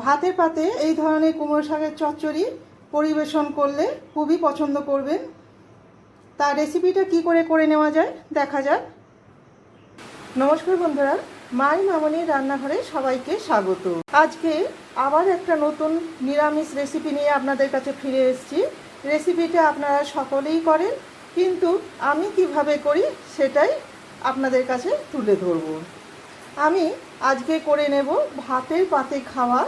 ভাতে পাতে এই ধরনের কুমড়ো শাকের চচ্চড়ি পরিবেশন করলে খুবই পছন্দ করবেন। তার রেসিপিটা কি করে করে নেওয়া যায় দেখা যাক। নমস্কার বন্ধুরা, মাই মামনির রান্নাঘরে সবাইকে স্বাগত। আজকে আবার একটা নতুন নিরামিষ রেসিপি নিয়ে আপনাদের কাছে ফিরে এসেছি। রেসিপিটা আপনারা সকলেই করেন, কিন্তু আমি কীভাবে করি সেটাই আপনাদের কাছে তুলে ধরব। আমি আজকে করে নেব ভাতের পাতে খাওয়া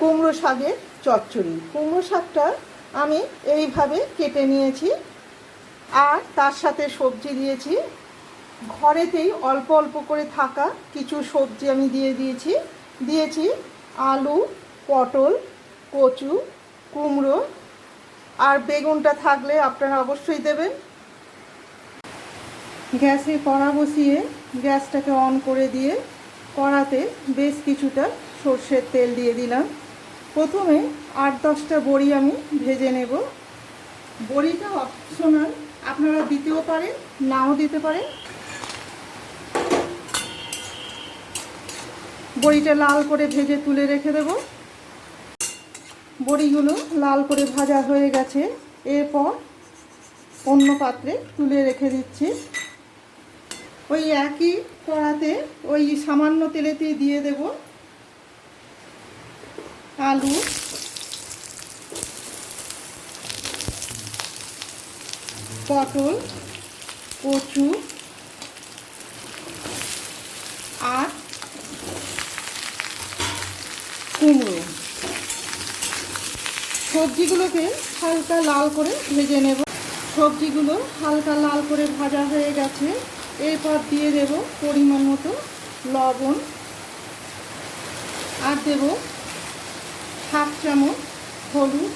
কুমড়ো শাকের চচ্চড়ি। কুমড়ো শাকটা আমি এইভাবে কেটে নিয়েছি আর তার সাথে সবজি দিয়েছি। ঘরেতেই অল্প অল্প করে থাকা কিছু সবজি আমি দিয়ে দিয়েছি। দিয়েছি আলু, পটল, কচু, কুমড়ো আর বেগুনটা থাকলে আপনারা অবশ্যই দেবেন। গ্যাসে কড়া বসিয়ে গ্যাসটাকে অন করে দিয়ে কড়াতে বেশ কিছুটা সর্ষের তেল দিয়ে দিলাম। প্রথমে আট দশটা বড়ি আমি ভেজে নেব। বড়িটা অপশনাল আপনারা দিতেও পারেন, নাও দিতে পারেন। বড়িটা লাল করে ভেজে তুলে রেখে দেব। বড়িগুলো লাল করে ভাজা হয়ে গেছে। এরপর অন্য পাত্রে তুলে রেখে দিচ্ছি। ওই একই কড়াতে ওই সামান্য তেলেতেই দিয়ে দেব। আলু। পটল, কচু, আর কুমড়ো। সবজিগুলোকে হালকা লাল করে ভেজে নেব। সবজিগুলো হালকা লাল করে ভাজা হয়ে গেছে। এরপর দিয়ে দেব পরিমাণ মতো লবণ। আর দেব হাফ চামচ হলুদ।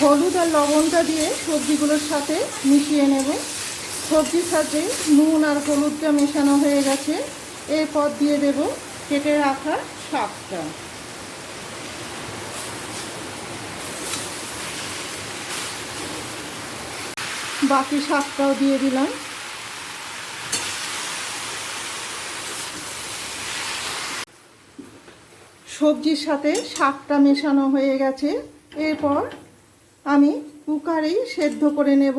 হলুদ আর লবণটা দিয়ে সবজিগুলোর সাথে মিশিয়ে নেব। সবজির সাথে নুন আর হলুদটা মেশানো হয়ে গেছে। এরপর দিয়ে দেব কেটে রাখা শাকটা। বাকি শাকটাও দিয়ে দিলাম। সবজির সাথে শাকটা মেশানো হয়ে গেছে। এরপর আমি কুকারেই সেদ্ধ করে নেব।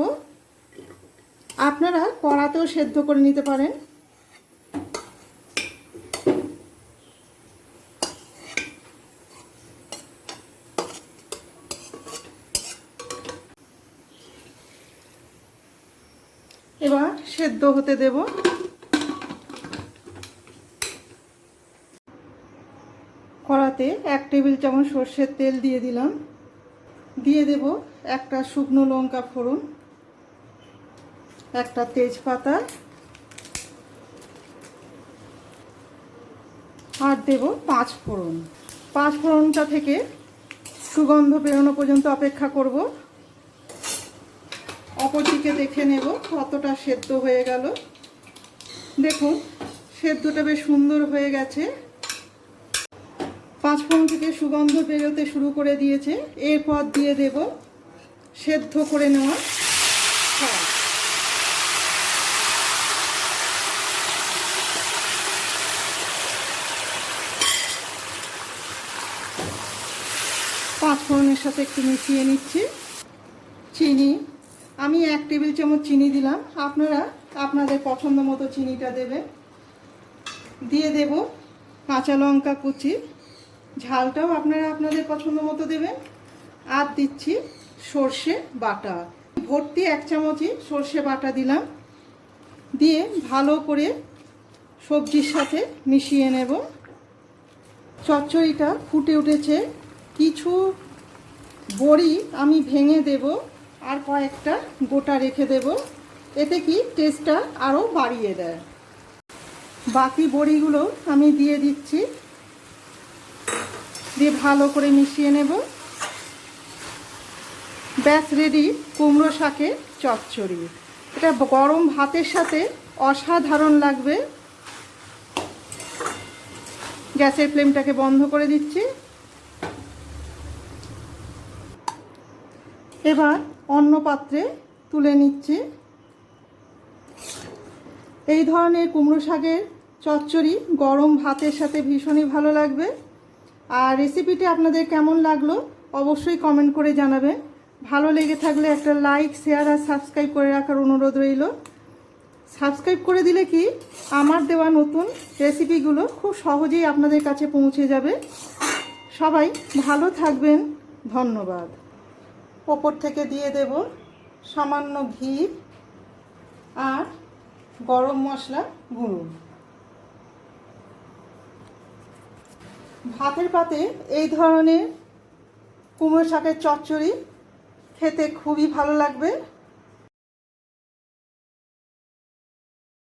আপনারা কড়াতেও সেদ্ধ করে নিতে পারেন। এবার সেদ্ধ হতে দেব। কড়াতে এক টেবিল চামচ সর্ষের তেল দিয়ে দিলাম। দিয়ে দেব একটা শুকনো লঙ্কা ফোড়ন, একটা তেজপাতা, আর দেব পাঁচ ফোড়ন। পাঁচ ফোড়নটা থেকে সুগন্ধ বেরোনো পর্যন্ত অপেক্ষা করব। অপরদিকে দেখে নেব কতটা সেদ্ধ হয়ে গেল। দেখুন, সেদ্ধটা বেশ সুন্দর হয়ে গেছে। পাঁচফোড়ন থেকে সুগন্ধ বেরোতে শুরু করে দিয়েছে। এরপর দিয়ে দেব সেদ্ধ করে নেওয়া পাঁচফোড়নের সাথে একটু মিশিয়ে নিচ্ছি। চিনি, আমি এক টেবিল চামচ চিনি দিলাম। আপনারা আপনাদের পছন্দ মতো চিনিটা দেবেন। দিয়ে দেব কাঁচা লঙ্কা কুচি। ঝালটাও আপনারা আপনাদের পছন্দ মতো দেবেন। আর দিচ্ছি সর্ষে বাটা। ভর্তি এক চামচই সর্ষে বাটা দিলাম। দিয়ে ভালো করে সবজির সাথে মিশিয়ে নেব। চচ্চড়িটা ফুটে উঠেছে। কিছু বড়ি আমি ভেঙে দেব আর কয়েকটা গোটা রেখে দেব। এতে কি টেস্টটা আরও বাড়িয়ে দেয়। বাকি বড়িগুলো আমি দিয়ে দিচ্ছি। দিয়ে ভালো করে মিশিয়ে নেব। ব্যাস রেডি কুমড়ো শাকের চচ্চড়ি। এটা গরম ভাতের সাথে অসাধারণ লাগবে। গ্যাসের ফ্লেমটাকে বন্ধ করে দিচ্ছি। এবার অন্য পাত্রে তুলে নিচ্ছি। এই ধরনের কুমড়ো শাকের চচ্চড়ি গরম ভাতের সাথে ভীষণই ভালো লাগবে। আর রেসিপিটি আপনাদের কেমন লাগল, অবশ্যই কমেন্ট করে জানাবেন। ভালো লেগে থাকলে একটা লাইক শেয়ার আর সাবস্ক্রাইব করে রাখার অনুরোধ রইল। সাবস্ক্রাইব করে দিলে কি আমার দেওয়া নতুন রেসিপিগুলো খুব সহজেই আপনাদের কাছে পৌঁছে যাবে। সবাই ভালো থাকবেন, ধন্যবাদ। ওপর থেকে দিয়ে দেব সামান্য ঘি আর গরম মশলা গুঁড়ো। ভাতের পাতে এই ধরনের কুমড়ো শাকের চচ্চড়ি খেতে খুবই ভালো লাগবে।